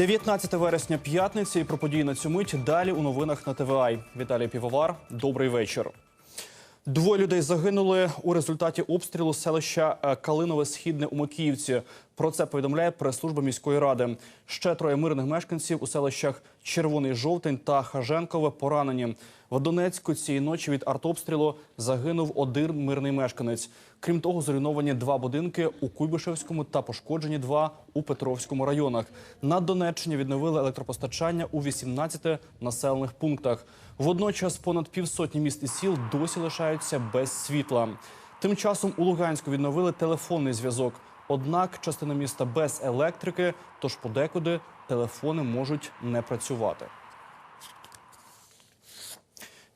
19 вересня п'ятниці і про події на цю мить далі у новинах на ТВА. Віталій Півовар. Добрий вечір. Двоє людей загинули у результаті обстрілу селища е, Калинове Східне у Макіївці. Про це повідомляє прес-служба міської ради. Ще троє мирних мешканців у селищах Червоний Жовтень та Хаженкове поранені. В Донецьку цієї ночі від артобстрілу загинув один мирний мешканець. Крім того, зруйновані два будинки у Куйбишевському та пошкоджені два у Петровському районах. На Донеччині відновили електропостачання у 18 населених пунктах. Водночас понад півсотні міст і сіл досі лишаються без світла. Тим часом у Луганську відновили телефонний зв'язок. Однак частина міста без електрики, тож подекуди телефони можуть не працювати.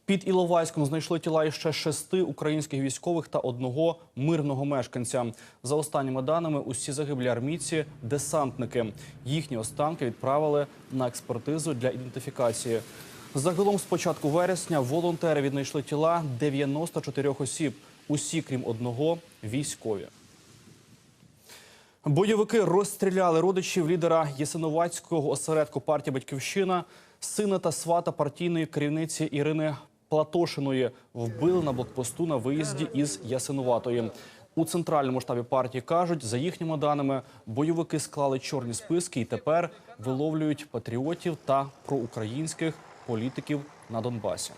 Під Іловайськом знайшли тіла іще шести українських військових та одного мирного мешканця. За останніми даними, усі загиблі армійці – десантники. Їхні останки відправили на експертизу для ідентифікації. Загалом з початку вересня волонтери віднайшли тіла 94 осіб. Усі, крім одного, військові. Бойовики розстріляли родичів лідера Єсиновацького осередку партії Батьківщина, сина та свата партійної керівниці Ірини Платошиної вбили на блокпосту на виїзді із Ясинуватої. У центральному штабі партії кажуть, за їхніми даними, бойовики склали чорні списки і тепер виловлюють патріотів та проукраїнських політиків на Донбасі.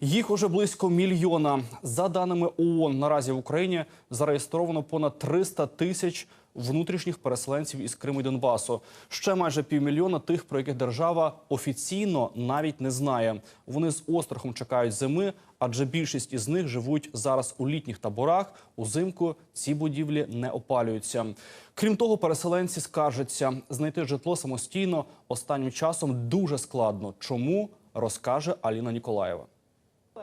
Їх уже близько мільйона. За даними ООН, наразі в Україні зареєстровано понад 300 тисяч внутрішніх переселенців із Криму і Донбасу. Ще майже півмільйона тих, про яких держава офіційно навіть не знає. Вони з острахом чекають зими, адже більшість із них живуть зараз у літніх таборах. Узимку ці будівлі не опалюються. Крім того, переселенці скаржаться, знайти житло самостійно останнім часом дуже складно. Чому розкаже Аліна Ніколаєва.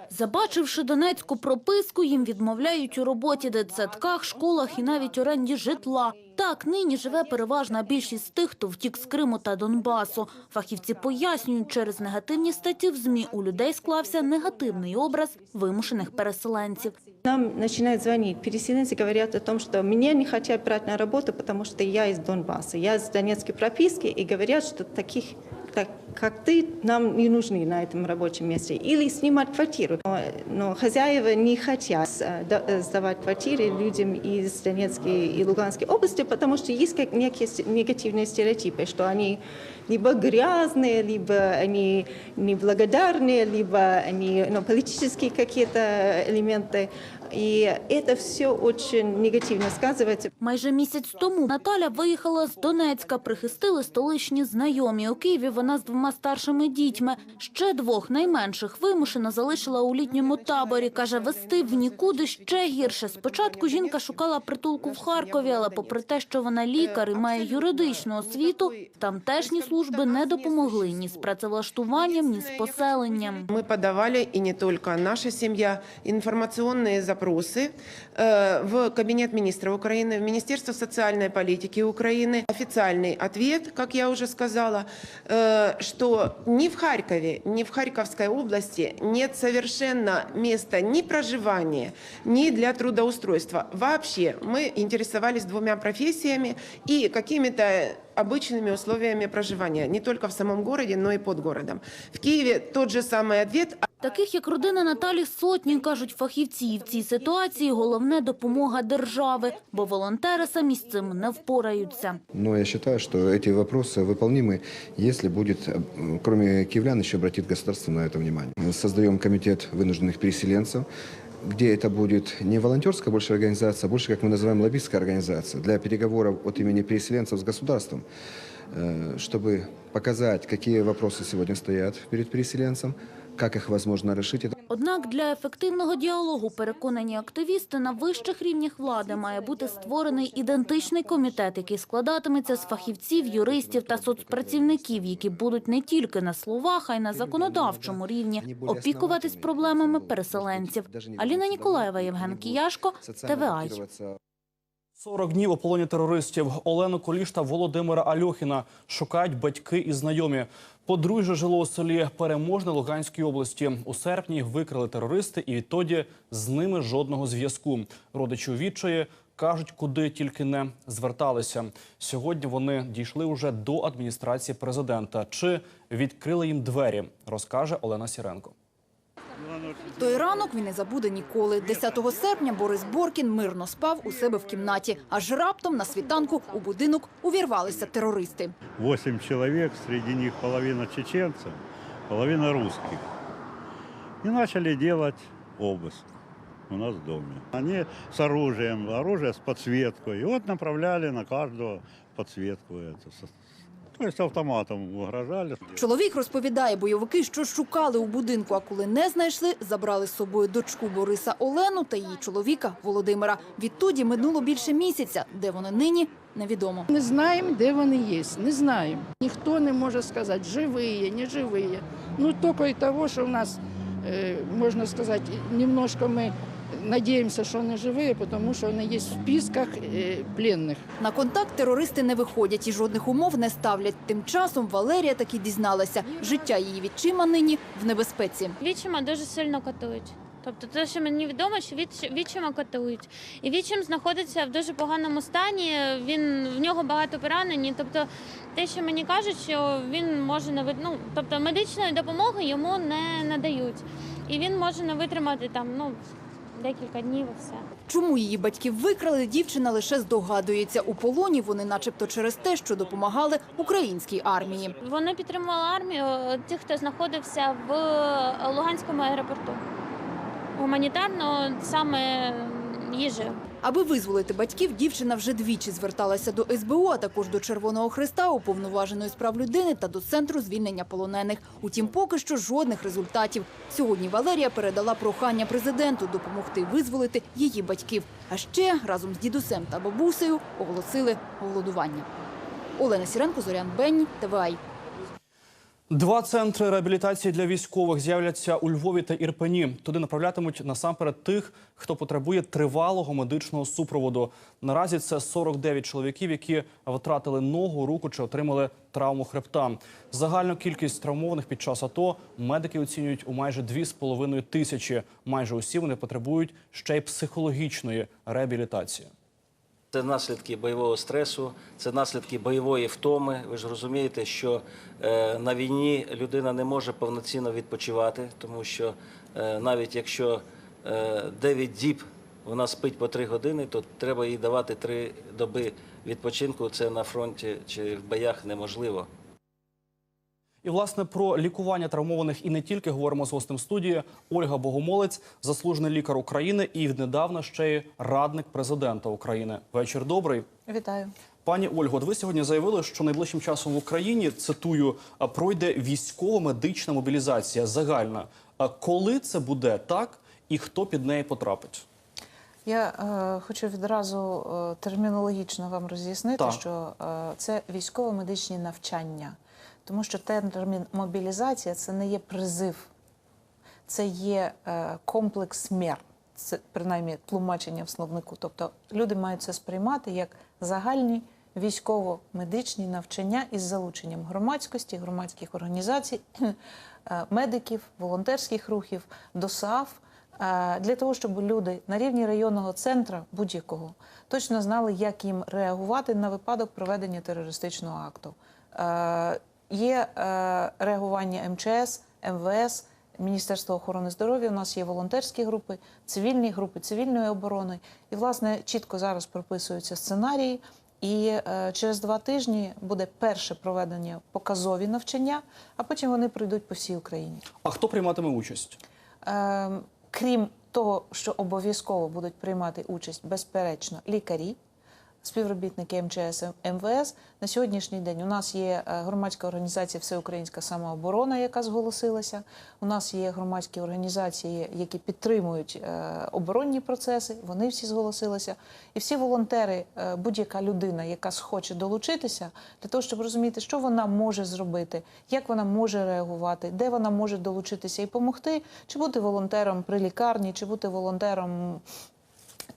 Забачивши донецьку прописку, їм відмовляють у роботі, дитсадках, школах і навіть оренді житла. Так, нині живе переважна більшість тих, хто втік з Криму та Донбасу. Фахівці пояснюють, через негативні статті в ЗМІ у людей склався негативний образ вимушених переселенців. Нам начинают звонить переселенцы, говорят о том, что меня не хотят брать на работу, потому что я из Донбасса, я из Донецкой прописки, и говорят, что таких, так, как ты, нам не нужны на этом рабочем месте. Или снимать квартиру. Но, но хозяева не хотят э, да- э, сдавать квартиры людям из Донецкой и Луганской области, потому что есть как некие сте- негативные стереотипы, что они либо грязные, либо они неблагодарные, либо они ну, политические какие-то элементы. И это все очень негативно сказывается. Майже місяць тому Наталя виїхала з Донецька, прихистили столичні знайомі. У Києві вона з двома старшими дітьми. Ще двох найменших вимушено залишила у літньому таборі. Каже, вести в нікуди ще гірше. Спочатку жінка шукала притулку в Харкові, але попри те, що вона лікар і має юридичну освіту, тамтешні служби не допомогли ні з працевлаштуванням, ні з поселенням. Мы подавали, и не только наша семья, информационные запросы э, в Кабинет министров Украины, в Министерство социальной политики Украины. Официальный ответ, как я уже сказала, э, что ни в Харькове, ни в Харьковской области нет совершенно места ни проживания, ни для трудоустройства. Вообще мы интересовались двумя профессиями и какими-то обычными условиями проживания, не только в самом городе, но и под городом. В Киеве тот же самый ответ, Таких, як родина Наталі, сотні, кажуть фахівці. І в цій ситуації головне – допомога держави, бо волонтери самі з цим не впораються. Но я считаю, что эти вопросы выполнимы, если будет, э, кроме киевлян, еще обратит государство на это внимание. Мы Создаем комитет вынужденных переселенцев, где это будет не волонтерская больше организация, а больше, как мы называем, лоббистская организация для переговоров от имени переселенцев с государством, э, чтобы показать, какие вопросы сегодня стоят перед переселенцем, как их возможно решить. Однак для ефективного діалогу, переконані активісти, на вищих рівнях влади має бути створений ідентичний комітет, який складатиметься з фахівців, юристів та соцпрацівників, які будуть не тільки на словах, а й на законодавчому рівні опікуватись проблемами переселенців. Аліна Ніколаєва, Євген Кіяшко, ТВА. 40 днів у полоні терористів. Олену Коліш та Володимира Альохіна шукають батьки і знайомі. Подружжя жило у селі Переможне Луганської області. У серпні викрили терористи, і відтоді з ними жодного зв'язку. Родичі відчаї кажуть, куди тільки не зверталися. Сьогодні вони дійшли уже до адміністрації президента. Чи відкрили їм двері? Розкаже Олена Сіренко. Той ранок він не забуде ніколи. 10 серпня Борис Боркін мирно спав у себе в кімнаті. Аж раптом на світанку у будинок увірвалися терористи. Восемь человек, среди них половина чеченцев, половина русских. И начали делать обыск у нас в доме. Они с оружием, оружие с подсветкой. И вот направляли на каждого подсветку. Со- автоматом угрожали. Чоловік розповідає, бойовики, що шукали у будинку, а коли не знайшли, забрали з собою дочку Бориса Олену та її чоловіка Володимира. Відтоді минуло більше місяця. Де вони нині, невідомо. Не знаємо, де вони є, не знаємо. Ніхто не може сказати, живі, не живі. Ну, тільки й того, що в нас, е, можна сказати, немножко ми надіємося, що вони живі, тому що вони є в списках е, пленних. На контакт терористи не виходять і жодних умов не ставлять. Тим часом Валерія таки дізналася, життя її відчима нині в небезпеці. Відчима дуже сильно катують. Тобто, те, що мені відомо, що від, відчима катують. І відчим знаходиться в дуже поганому стані. Він в нього багато поранень. і, Тобто, те, що мені кажуть, що він може не ну, тобто медичної допомоги йому не надають. І він може не витримати там ну декілька днів і все. Чому її батьків викрали, дівчина лише здогадується. У полоні вони начебто через те, що допомагали українській армії. Вони підтримували армію е, тих, хто знаходився в Луганському аеропорту. Гуманітарно саме їжею. Аби визволити батьків, дівчина вже двічі зверталася до СБУ, а також до Червоного Христа, уповноваженої з прав людини та до центру звільнення полонених. Утім, поки що жодних результатів. Сьогодні Валерія передала прохання президенту допомогти визволити її батьків. А ще разом з дідусем та бабусею оголосили голодування. Олена Сіренко, Зорян Бенні, ТВАЙ. Два центри реабілітації для військових з'являться у Львові та Ірпені. Туди направлятимуть насамперед тих, хто потребує тривалого медичного супроводу. Наразі це 49 чоловіків, які втратили ногу, руку чи отримали травму хребта. Загальну кількість травмованих під час АТО медики оцінюють у майже 2,5 тисячі. Майже усі вони потребують ще й психологічної реабілітації. Це наслідки бойового стресу, це наслідки бойової втоми. Ви ж розумієте, що е, на війні людина не може повноцінно відпочивати, тому що е, навіть якщо е, 9 діб вона спить по 3 години, то треба їй давати 3 доби відпочинку. Це на фронті чи в боях неможливо. І власне про лікування травмованих і не тільки говоримо з гостем студії Ольга Богомолець, заслужений лікар України і віднедавна ще й радник президента України. Вечір добрий. Вітаю. Пані Ольго, от ви сьогодні заявили, що найближчим часом в Україні цитую пройде військово-медична мобілізація загальна. Коли це буде так, і хто під неї потрапить? Я е, хочу відразу е, термінологічно вам роз'яснити, що е, це військово-медичні навчання, тому що термін мобілізація це не є призив, це є е, комплекс мер. Це принаймні тлумачення в словнику. Тобто люди мають це сприймати як загальні військово-медичні навчання із залученням громадськості, громадських організацій, е, медиків, волонтерських рухів, ДОСААФ, е, для того, щоб люди на рівні районного центру будь-якого точно знали, як їм реагувати на випадок проведення терористичного акту. Є е, реагування МЧС, МВС, Міністерство охорони здоров'я. У нас є волонтерські групи, цивільні групи цивільної оборони. І, власне, чітко зараз прописуються сценарії. І е, через два тижні буде перше проведення показові навчання, а потім вони пройдуть по всій Україні. А хто прийматиме участь? Е, крім того, що обов'язково будуть приймати участь, безперечно, лікарі, співробітники МЧС, МВС. На сьогоднішній день у нас є е, громадська організація Всеукраїнська самооборона, яка зголосилася. У нас є громадські організації, які підтримують е, оборонні процеси. Вони всі зголосилися. І всі волонтери, е, будь-яка людина, яка схоче долучитися, для того, щоб розуміти, що вона може зробити, як вона може реагувати, де вона може долучитися і допомогти, чи бути волонтером при лікарні, чи бути волонтером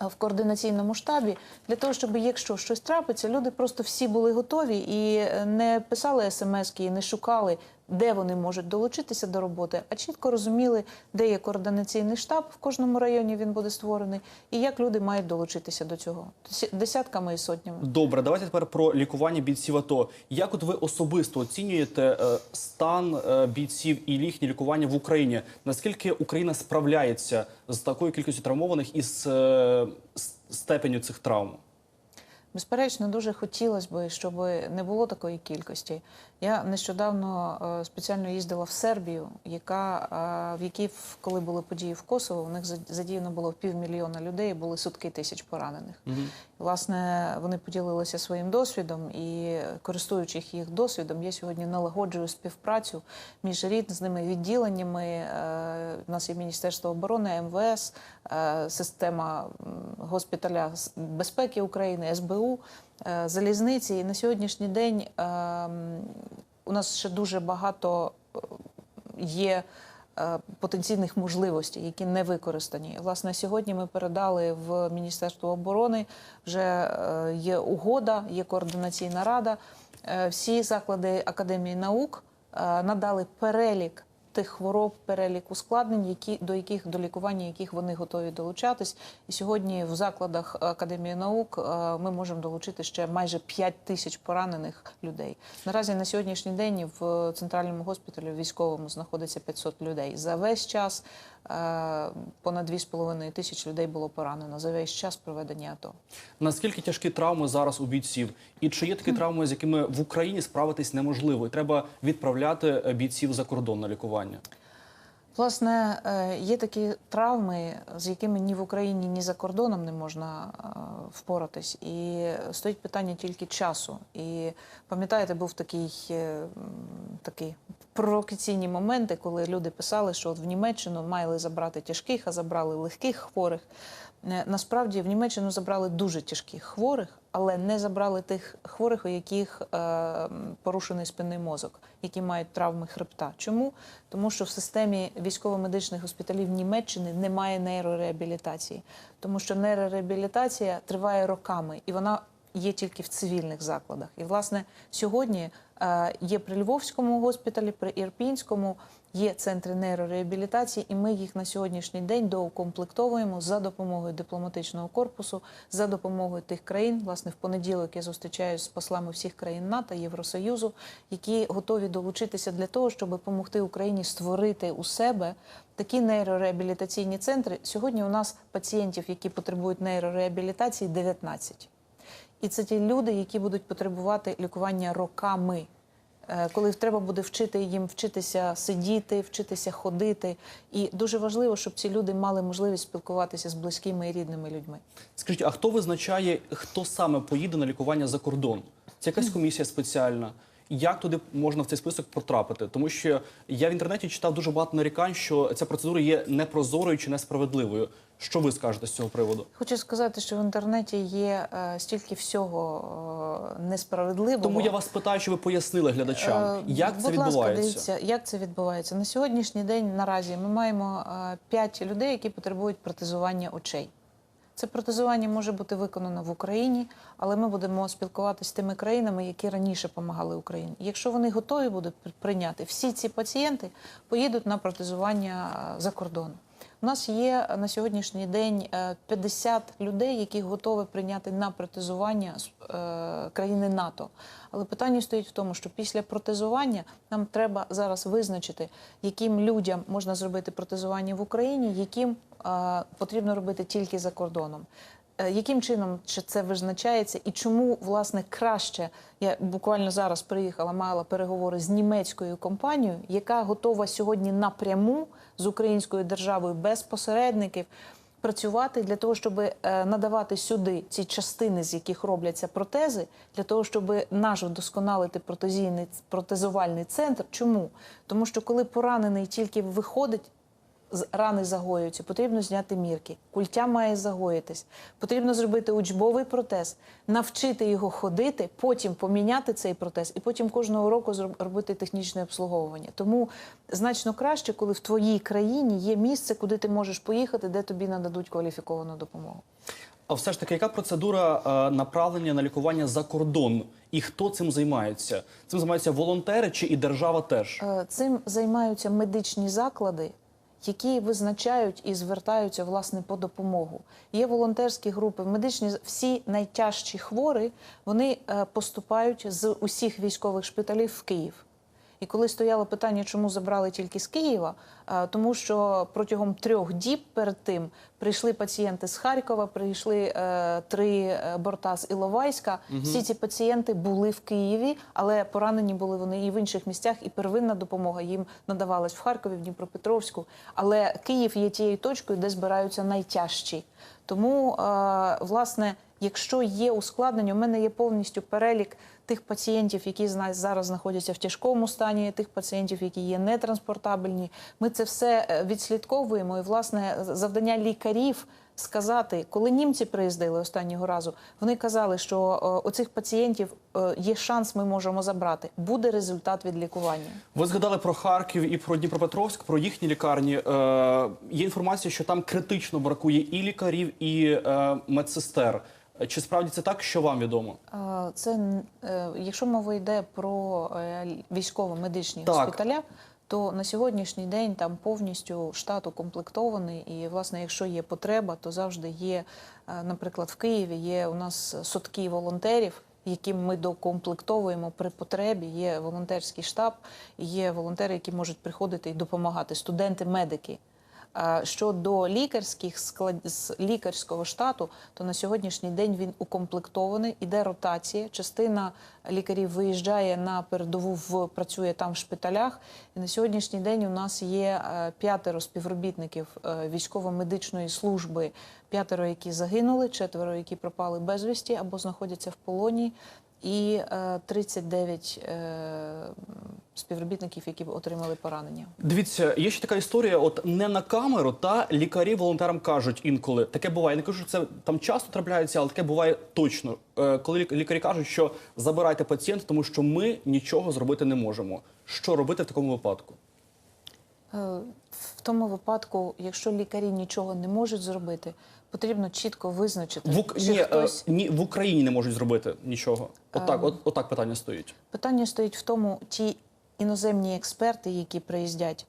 в координаційному штабі для того, щоб якщо щось трапиться, люди просто всі були готові і е, не писали смски, і не шукали, де вони можуть долучитися до роботи, а чітко розуміли, де є координаційний штаб в кожному районі. Він буде створений, і як люди мають долучитися до цього десятками і сотнями. Добре, давайте тепер про лікування бійців АТО. Як от ви особисто оцінюєте е, стан е, бійців і їхнє лікування в Україні? Наскільки Україна справляється з такою кількістю травмованих і з е, степеню цих травм? Безперечно, дуже хотілося б, щоб не було такої кількості. Я нещодавно е, спеціально їздила в Сербію, яка е, в якій, коли були події в Косово, у них задіяно було півмільйона людей, були сутки тисяч поранених. Власне, вони поділилися своїм досвідом, і користуючись їх досвідом, я сьогодні налагоджую співпрацю між різними відділеннями. Е, У нас є Міністерство оборони, МВС, е, система госпіталя безпеки України, СБУ, е, залізниці. І на сьогоднішній день е, у нас ще дуже багато е, є е, потенційних можливостей, які не використані. Власне, сьогодні ми передали в Міністерство оборони. Вже е, є угода, є координаційна рада. Е, Всі заклади академії наук е, надали перелік. Тих хвороб, перелік ускладнень, які до яких до лікування яких вони готові долучатись, і сьогодні в закладах академії наук е, ми можемо долучити ще майже 5 тисяч поранених людей. Наразі на сьогоднішній день в центральному госпіталі військовому знаходиться 500 людей. За весь час понад 2,5 тисячі людей було поранено за весь час проведення АТО. Наскільки тяжкі травми зараз у бійців? І чи є такі травми, з якими в Україні справитись неможливо? І треба відправляти е, бійців за кордон на лікування? Власне, е, є такі травми, з якими ні в Україні, ні за кордоном не можна е, впоратись. І стоїть питання тільки часу. І пам'ятаєте, був такий, е, такий провокаційні моменти, коли люди писали, що от в Німеччину мали забрати тяжких, а забрали легких хворих. Е, Насправді в Німеччину забрали дуже тяжких хворих, але не забрали тих хворих, у яких е, порушений спинний мозок, які мають травми хребта. Чому? Тому що в системі військово-медичних госпіталів Німеччини немає нейрореабілітації, тому що нейрореабілітація триває роками і вона є тільки в цивільних закладах. І власне сьогодні е, є при Львовському госпіталі, при Ірпінському. Є центри нейрореабілітації, і ми їх на сьогоднішній день доукомплектовуємо за допомогою дипломатичного корпусу, за допомогою тих країн. Власне, в понеділок я зустрічаюся з послами всіх країн НАТО, Євросоюзу, які готові долучитися для того, щоб допомогти Україні створити у себе такі нейрореабілітаційні центри. Сьогодні у нас пацієнтів, які потребують нейрореабілітації, 19. І це ті люди, які будуть потребувати лікування роками. Е, Коли треба буде вчити їм вчитися сидіти, вчитися ходити, і дуже важливо, щоб ці люди мали можливість спілкуватися з близькими і рідними людьми. Скажіть, а хто визначає, хто саме поїде на лікування за кордон? Це якась комісія спеціальна? Як туди можна в цей список потрапити? Тому що я в інтернеті читав дуже багато нарікань, що ця процедура є непрозорою чи несправедливою. Що ви скажете з цього приводу? Хочу сказати, що в інтернеті є е, стільки всього е, несправедливого. Тому я вас питаю, що ви пояснили глядачам, Е, як це Будь ласка, відбувається? дивіться, як це відбувається на сьогоднішній день. Наразі ми маємо е, п'ять людей, які потребують протезування очей. Це протезування може бути виконано в Україні, але ми будемо спілкуватися з тими країнами, які раніше допомагали Україні. Якщо вони готові будуть прийняти, всі ці пацієнти поїдуть на протезування е, за кордон. У нас є на сьогоднішній день е, 50 людей, які готові прийняти на протезування е, країни НАТО. Але питання стоїть в тому, що після протезування нам треба зараз визначити, яким людям можна зробити протезування в Україні, яким е, потрібно робити тільки за кордоном. Е, Яким чином чи це визначається і чому власне краще? Я буквально зараз приїхала, мала переговори з німецькою компанією, яка готова сьогодні напряму з українською державою без посередників працювати для того, щоб е, надавати сюди ці частини, з яких робляться протези, для того, щоб наш вдосконалити протезійний протезувальний центр. Чому? Тому що коли поранений тільки виходить рани загоюються, потрібно зняти мірки. Культя має загоїтись. Потрібно зробити учбовий протез, навчити його ходити, потім поміняти цей протез і потім кожного року робити технічне обслуговування. Тому значно краще, коли в твоїй країні є місце, куди ти можеш поїхати, де тобі нададуть кваліфіковану допомогу. А все ж таки, яка процедура е, направлення на лікування за кордон? І хто цим займається? Цим займаються волонтери чи і держава теж? Е, Цим займаються медичні заклади, які визначають і звертаються власне по допомогу. Є волонтерські групи, медичні всі найтяжчі хворі вони е, поступають з усіх військових шпиталів в Київ. І коли стояло питання, чому забрали тільки з Києва, тому що протягом трьох діб перед тим прийшли пацієнти з Харкова, прийшли е, три е, борта з Іловайська. Всі ці пацієнти були в Києві, але поранені були вони і в інших місцях, і первинна допомога їм надавалась в Харкові, в Дніпропетровську. Але Київ є тією точкою, де збираються найтяжчі. Тому, е, власне, якщо є ускладнення, у мене є повністю перелік тих пацієнтів, які зараз знаходяться в тяжкому стані, тих пацієнтів, які є нетранспортабельні. Ми це все е, відслідковуємо. І, власне, завдання лікарів сказати, коли німці приїздили останнього разу, вони казали, що е, оцих пацієнтів е, є шанс, ми можемо забрати. Буде результат від лікування. Ви згадали про Харків і про Дніпропетровськ, про їхні лікарні. Е, є інформація, що там критично бракує і лікарів, і медсестер. Чи справді це так, що вам відомо? Е, Це е, якщо мова йде про е, військово-медичні госпіталя, то на сьогоднішній день там повністю штат укомплектований. І власне, якщо є потреба, то завжди є, е, наприклад, в Києві є у нас сотки волонтерів. Яким ми докомплектовуємо при потребі, є волонтерський штаб, є волонтери, які можуть приходити і допомагати, студенти-медики. А Щодо лікарських склад лікарського штату, то на сьогоднішній день він укомплектований, іде ротація. Частина лікарів виїжджає на передову в працює там в шпиталях. І на сьогоднішній день у нас є е, п'ятеро співробітників е, військово-медичної служби, п'ятеро, які загинули, четверо, які пропали безвісті або знаходяться в полоні. І е, 39 е, співробітників, які отримали поранення. Дивіться, є ще така історія. От не на камеру, та лікарі волонтерам кажуть інколи. Таке буває. Не кажу, що це там часто трапляється, але таке буває точно. Е, коли лікарі кажуть, що забирайте пацієнта, тому що ми нічого зробити не можемо. Що робити в такому випадку? Е, В тому випадку, якщо лікарі нічого не можуть зробити, потрібно чітко визначити, В, Ук- чи ні, е, хтось ні, в Україні не можуть зробити нічого. Отак, от, отак питання стоїть. питання стоїть в тому, ті іноземні експерти, які приїздять,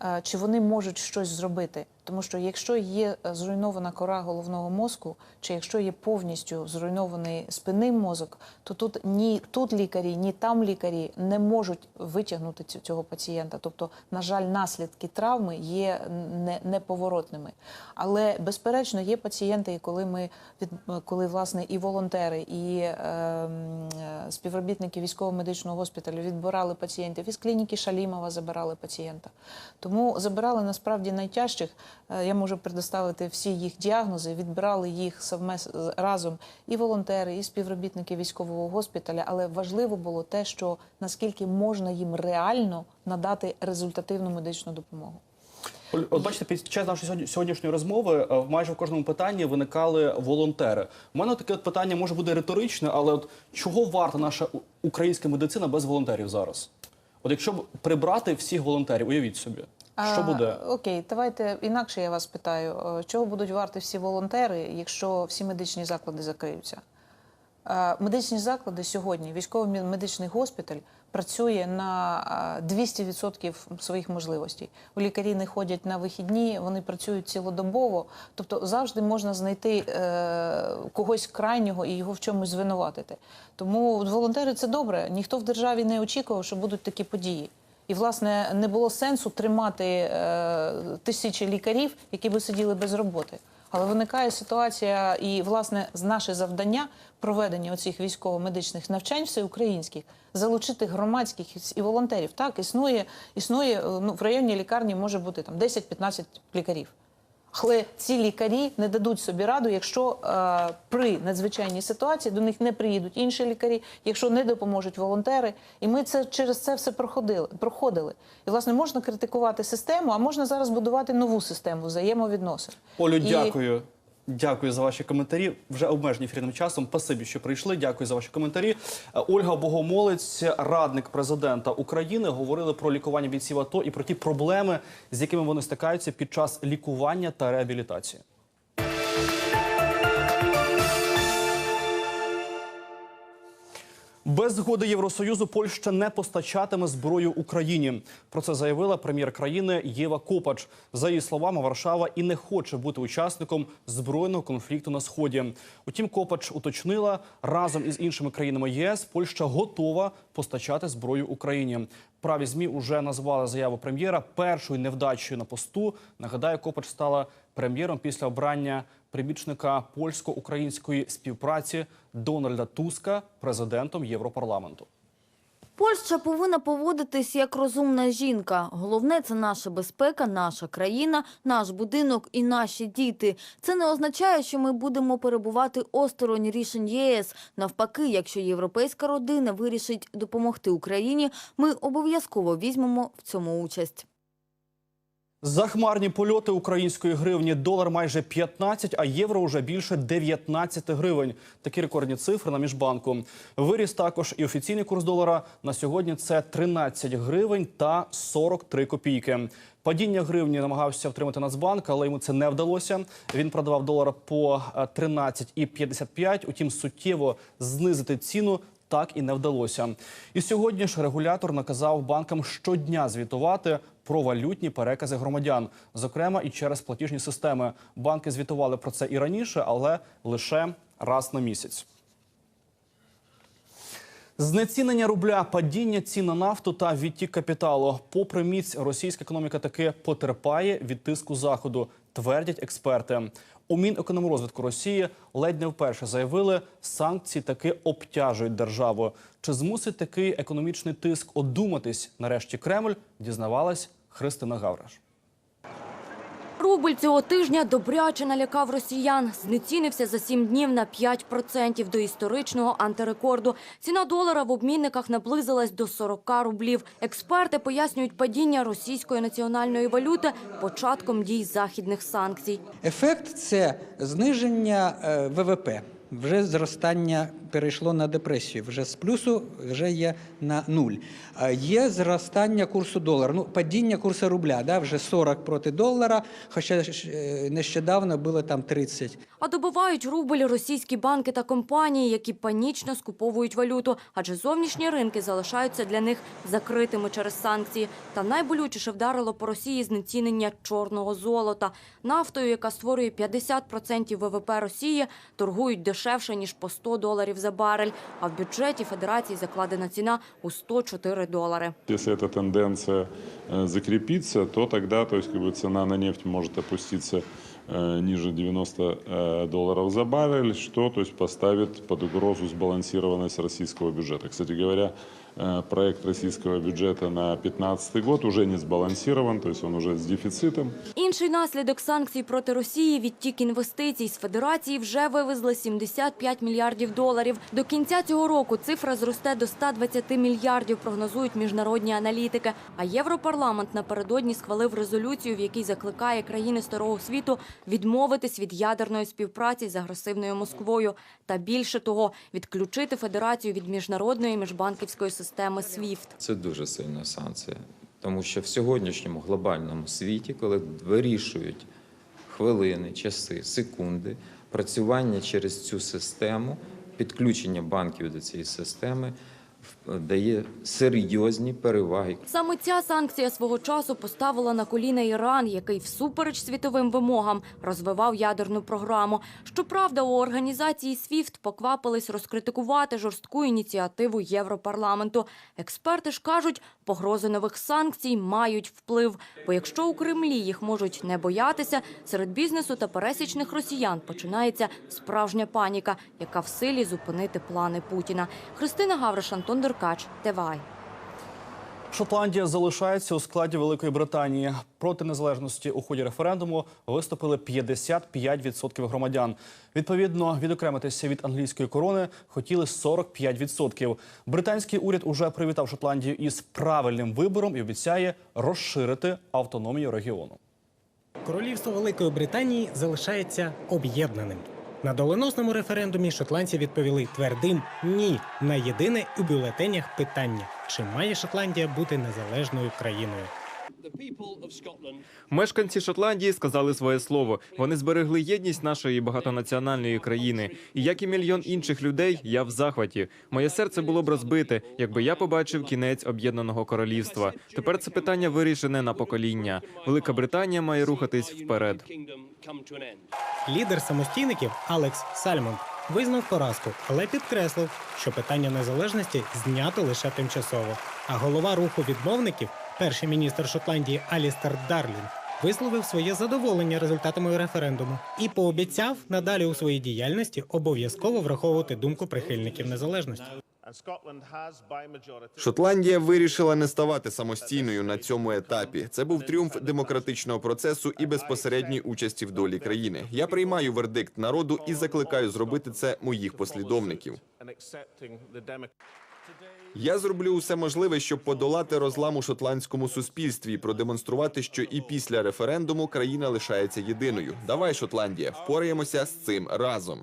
е, чи вони можуть щось зробити. Тому що якщо є е, зруйнована кора головного мозку, чи якщо є повністю зруйнований спинний мозок, то тут ні тут лікарі, ні там лікарі не можуть витягнути цього пацієнта. Тобто, на жаль, наслідки травми є не, неповоротними. Але безперечно є пацієнти, і коли ми від коли власне і волонтери, і е, е, співробітники військово-медичного госпіталю відбирали пацієнтів із клініки Шалімова, забирали пацієнта. Тому забирали насправді найтяжчих. Е, Я можу предоставити всі їх діагнози. Відбирали їх совмес разом і волонтери, і співробітники військового госпіталя. Але важливо було те, що наскільки можна їм реально надати результативну медичну допомогу. От бачите, під час нашої сьогоднішньої розмови е, майже в кожному питанні виникали волонтери. У мене таке от питання може буде риторичне, але от чого варта наша українська медицина без волонтерів зараз? От якщо б прибрати всіх волонтерів, уявіть собі, що А, буде? Окей, давайте інакше я вас питаю. Е, Чого будуть варти всі волонтери, якщо всі медичні заклади закриються? Е, Медичні заклади сьогодні, військовий медичний госпіталь працює на е, 200% своїх можливостей. У лікарі не ходять на вихідні, вони працюють цілодобово. Тобто завжди можна знайти е, когось крайнього і його в чомусь звинуватити. Тому волонтери це добре. Ніхто в державі не очікував, що будуть такі події. І, власне, не було сенсу тримати е, тисячі лікарів, які би сиділи без роботи. Але виникає ситуація, і власне з наше завдання проведення оцих військово-медичних навчань всеукраїнських залучити громадських і волонтерів. Так існує, існує е, ну, в районній лікарні може бути там 10-15 лікарів. Але ці лікарі не дадуть собі раду, якщо е, при надзвичайній ситуації до них не приїдуть інші лікарі, якщо не допоможуть волонтери. І ми це через це все проходили. проходили. І власне можна критикувати систему, а можна зараз будувати нову систему взаємовідносин. Олю, І- дякую. Дякую за ваші коментарі. Вже обмежені ефірним часом. Пасибі, що прийшли. Дякую за ваші коментарі. Е, Ольга Богомолець, радник президента України, говорили про лікування бійців АТО і про ті проблеми, з якими вони стикаються під час лікування та реабілітації. Без згоди Євросоюзу Польща не постачатиме зброю Україні. Про це заявила прем'єр країни Єва Копач. За її словами, Варшава і не хоче бути учасником збройного конфлікту на сході. Утім, Копач уточнила разом із іншими країнами ЄС Польща готова постачати зброю Україні. Праві змі уже назвали заяву прем'єра першою невдачею на посту. Нагадаю, Копач стала прем'єром після обрання прибічника польсько-української співпраці Дональда Туска президентом Європарламенту. Польща повинна поводитись як розумна жінка. Головне це наша безпека, наша країна, наш будинок і наші діти. Це не означає, що ми будемо перебувати осторонь рішень ЄС. Навпаки, якщо європейська родина вирішить допомогти Україні, ми обов'язково візьмемо в цьому участь. Захмарні польоти української гривні. Долар майже 15, а євро уже більше 19 гривень. Такі рекордні цифри на міжбанку. Виріс також і офіційний курс долара. На сьогодні це 13 гривень та 43 копійки. Падіння гривні намагався втримати Нацбанк, але йому це не вдалося. Він продавав долар по е, 13,55, Утім, суттєво знизити ціну так і не вдалося. І сьогодні ж регулятор наказав банкам щодня звітувати про валютні перекази громадян, зокрема і через платіжні системи. Банки звітували про це і раніше, але лише раз на місяць. Знецінення рубля, падіння цін на нафту та відтік капіталу. Попри міць, російська економіка таки потерпає від тиску заходу, твердять експерти. У Мінекономрозвитку Росії ледь не вперше заявили, санкції таки обтяжують державу. Чи змусить такий економічний тиск одуматись нарешті Кремль? Дізнавалась Христина Гавраш. Рубль цього тижня добряче налякав росіян. Знецінився за сім днів на 5% до історичного антирекорду. Ціна долара в обмінниках наблизилась до 40 рублів. Експерти пояснюють падіння російської національної валюти початком дій західних санкцій. Ефект це зниження е, ВВП. Вже зростання перейшло на депресію. Вже з плюсу вже є на нуль. Є зростання курсу долара. Ну, падіння курсу рубля, да, вже 40 проти долара, хоча е, нещодавно було там 30. А добувають рубль російські банки та компанії, які панічно скуповують валюту, адже зовнішні ринки залишаються для них закритими через санкції. Та найболючіше вдарило по Росії знецінення чорного золота. Нафтою, яка створює 50% ВВП Росії, торгують дешевше, ніж по 100 доларів за барель. А в бюджеті Федерації закладена ціна у 104 долари. Если эта тенденция э, закрепится, то тогда то есть, как бы, цена на нефть может опуститься э, ниже 90 э, долларов за баррель, что то есть, поставит под угрозу сбалансированность российского бюджета. Кстати говоря, э, проект российского бюджета на 2015 год уже не сбалансирован, то есть он уже с дефицитом. Інший наслідок санкцій проти Росії – відтік інвестицій. З Федерації вже вивезли 75 мільярдів доларів. До кінця цього року цифра зросте до 120 мільярдів, прогнозують міжнародні аналітики. А Європарламент напередодні схвалив резолюцію, в якій закликає країни Старого світу відмовитись від ядерної співпраці з агресивною Москвою. Та більше того, відключити Федерацію від міжнародної міжбанківської системи SWIFT. Це дуже сильна санкція, тому що в сьогоднішньому глобальному світі, коли вирішують хвилини, часи, секунди, працювання через цю систему, підключення банків до цієї системи дає серйозні переваги Саме ця санкція свого часу поставила на коліна Іран, який всупереч світовим вимогам розвивав ядерну програму. Щоправда, у організації SWIFT поквапились розкритикувати жорстку ініціативу Європарламенту. Експерти ж кажуть, погрози нових санкцій мають вплив. Бо якщо у Кремлі їх можуть не боятися, серед бізнесу та пересічних росіян починається справжня паніка, яка в силі зупинити плани Путіна. Христина Гавриш, Антон Деркач, ТВАЙ. Шотландія залишається у складі Великої Британії. Проти незалежності у ході референдуму виступили 55% громадян. Відповідно, відокремитися від англійської корони хотіли 45%. Британський уряд уже привітав Шотландію із правильним вибором і обіцяє розширити автономію регіону. Королівство Великої Британії залишається об'єднаним. На доленосному референдумі шотландці відповіли твердим ні на єдине у бюлетенях питання: чи має Шотландія бути незалежною країною? Мешканці Шотландії сказали своє слово. Вони зберегли єдність нашої багатонаціональної країни. І як і мільйон інших людей, я в захваті. Моє серце було б розбите, якби я побачив кінець об'єднаного королівства. Тепер це питання вирішене на покоління. Велика Британія має рухатись вперед. Лідер самостійників Алекс Сальмонд визнав поразку, але підкреслив, що питання незалежності знято лише тимчасово. А голова руху відмовників, перший міністр Шотландії Алістер Дарлін, висловив своє задоволення результатами референдуму і пообіцяв надалі у своїй діяльності обов'язково враховувати думку прихильників незалежності. Шотландія вирішила не ставати самостійною на цьому етапі. Це був тріумф демократичного процесу і безпосередньої участі в долі країни. Я приймаю вердикт народу і закликаю зробити це моїх послідовників. Я зроблю усе можливе, щоб подолати розлам у шотландському суспільстві, і продемонструвати, що і після референдуму країна лишається єдиною. Давай, Шотландія, впораємося з цим разом.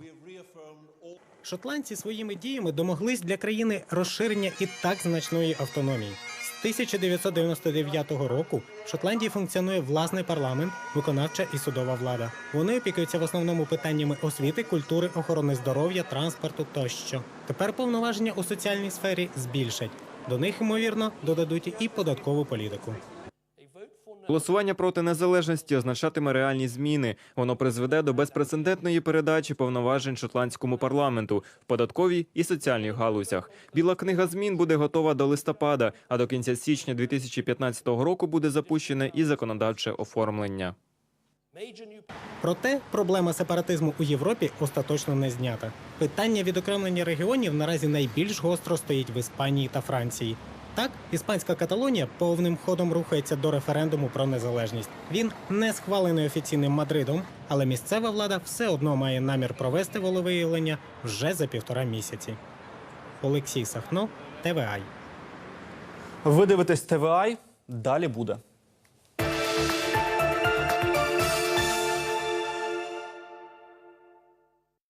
Шотландці своїми діями домоглись для країни розширення і так значної автономії. З 1999 року в Шотландії функціонує власний парламент, виконавча і судова влада. Вони опікуються в основному питаннями освіти, культури, охорони здоров'я, транспорту тощо. Тепер повноваження у соціальній сфері збільшать. До них, ймовірно, додадуть і податкову політику. Голосування проти незалежності означатиме реальні зміни. Воно призведе до безпрецедентної передачі повноважень шотландському парламенту в податковій і соціальних галузях. Біла книга змін буде готова до листопада, а до кінця січня 2015 року буде запущене і законодавче оформлення. Проте проблема сепаратизму у Європі остаточно не знята. Питання відокремлення регіонів наразі найбільш гостро стоїть в Іспанії та Франції. Так, іспанська Каталонія повним ходом рухається до референдуму про незалежність. Він не схвалений офіційним Мадридом, але місцева влада все одно має намір провести волевиявлення вже за півтора місяці. Олексій Сахно, ТВАЙ. Ви дивитесь ТВА. Далі буде.